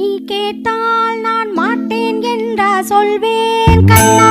நீ கேட்டால் நான் மாட்டேன் என்றா சொல்வேன் கண்ணா.